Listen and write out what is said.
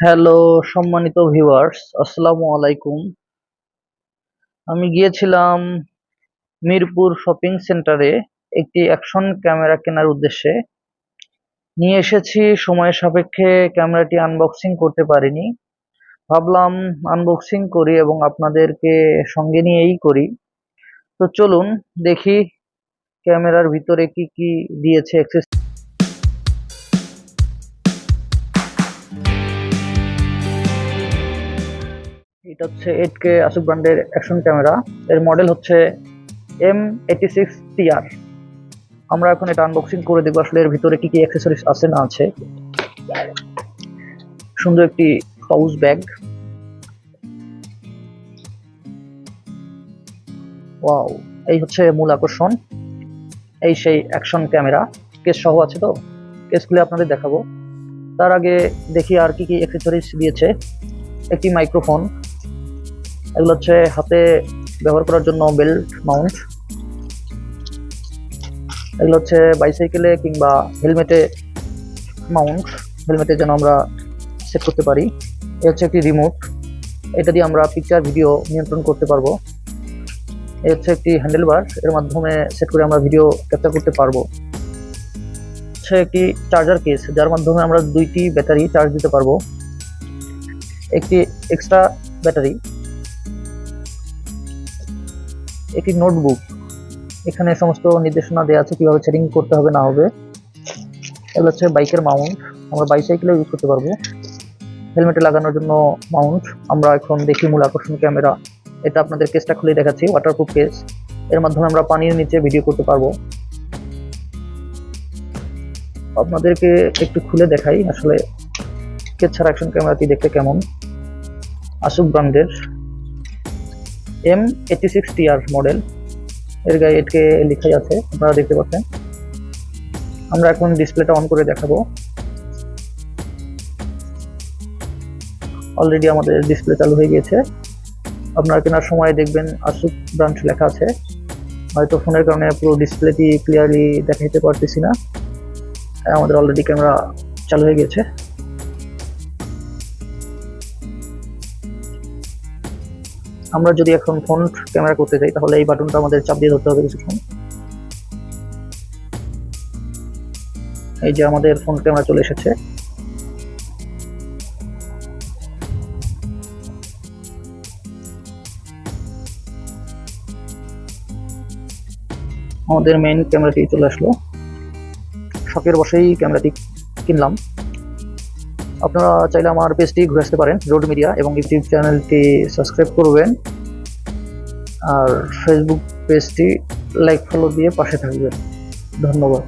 Hello সম্মানিত viewers আসসালামু আলাইকুম। আমি গিয়েছিলাম মিরপুর শপিং সেন্টারে একটি অ্যাকশন ক্যামেরা কেনার উদ্দেশ্যে। নিয়ে এসেছি, সময় সাপেক্ষে ক্যামেরাটি আনবক্সিং করতে পারিনি। ভাবলাম আনবক্সিং করি এবং আপনাদেরকে সঙ্গে নিয়েই করি। তো চলুন দেখি ক্যামেরার ভিতরে কি কি দিয়েছে এটা হচ্ছে এইট কে আসুক ব্র্যান্ডের অ্যাকশন ক্যামেরা এর মডেল হচ্ছে এম এইটি সিক্স টিআর আমরা এখন এটা আনবক্সিং করে দেখব আসলে এর ভিতরে কি কি অ্যাক্সেসরিজ আছে, না আছে। সুন্দর একটি পাউচ ব্যাগ ওয়াও এই হচ্ছে মূল আকর্ষণ। এই সেই অ্যাকশন ক্যামেরা কেস সহ আছে তো? কেস খুলে আপনাদের দেখাবো। তার আগে দেখি আর কি কি অ্যাক্সেসরিজ দিয়েছে। একটি মাইক্রোফোন এগুলো হচ্ছে হাতে ব্যবহার করার জন্য বেল্ট, মাউন্ট। এগুলো হচ্ছে বাইসাইকেলে কিংবা হেলমেটে মাউন্ট। হেলমেটে যেন আমরা সেট করতে পারি। এ হচ্ছে একটি রিমোট। এটা দিয়ে আমরা পিকচার, ভিডিও নিয়ন্ত্রণ করতে পারব। এ হচ্ছে একটি হ্যান্ডেল বার। এর মাধ্যমে সেট করে আমরা ভিডিও ক্যাপচার করতে পারব। হচ্ছে একটি চার্জার কেস। যার মাধ্যমে আমরা দুইটি ব্যাটারি চার্জ দিতে পারব। একটি এক্সট্রা ব্যাটারি। একটি নোটবুক। এখানে সমস্ত নির্দেশনা দেওয়া আছে কীভাবে সেটিং করতে হবে, না হবে। এগুলো হচ্ছে বাইকের মাউন্ট। আমরা বাইসাইকেলে ইউজ করতে পারব। হেলমেটে লাগানোর জন্য মাউন্ট। আমরা এখন দেখি মূল আকর্ষণ ক্যামেরা। এটা আপনাদের কেসটা খুলে দেখাচ্ছি ওয়াটারপ্রুফ কেস এর মাধ্যমে আমরা পানির নিচে ভিডিও করতে পারব। আপনাদেরকে একটু খুলে দেখাই আসলে কেস ছাড়া অ্যাকশন ক্যামেরাটি দেখতে কেমন। আসুক ব্র্যান্ডের। M eighty six TR model এর গায়ে এটকে লেখাই আছে, আপনারা দেখতে পাচ্ছেন। আমরা এখন ডিসপ্লেটা অন করে দেখাবো। অলরেডি আমাদের ডিসপ্লে চালু হয়ে গিয়েছে। আপনারা কেনার সময় দেখবেন আসুক ব্রান্ড লেখা আছে। হয়তো ফোনের কারণে পুরো ডিসপ্লেটি ক্লিয়ারলি দেখাইতে পারতেছি না। আমাদের অলরেডি ক্যামেরা চালু হয়ে গেছে। আমরা যদি এখন ফোন ক্যামেরা করতে চাই তাহলে এই বাটনটা আমাদের চাপ দিয়ে ধরতে হবে কিছুক্ষণ। এই যে আমাদের ফ্রন্ট ক্যামেরা চলে এসেছে। আমাদের মেইন ক্যামেরাটি চলে আসলো। শখের বসেই ক্যামেরাটি কিনলাম। আপনারা চাইলে আমার পেজটি ঘুরে আসতে পারেন রোড মিডিয়া এবং ইউটিউব চ্যানেলটি সাবস্ক্রাইব করবেন। আর ফেসবুক পেজটি লাইক ফলো দিয়ে পাশে থাকবেন। ধন্যবাদ।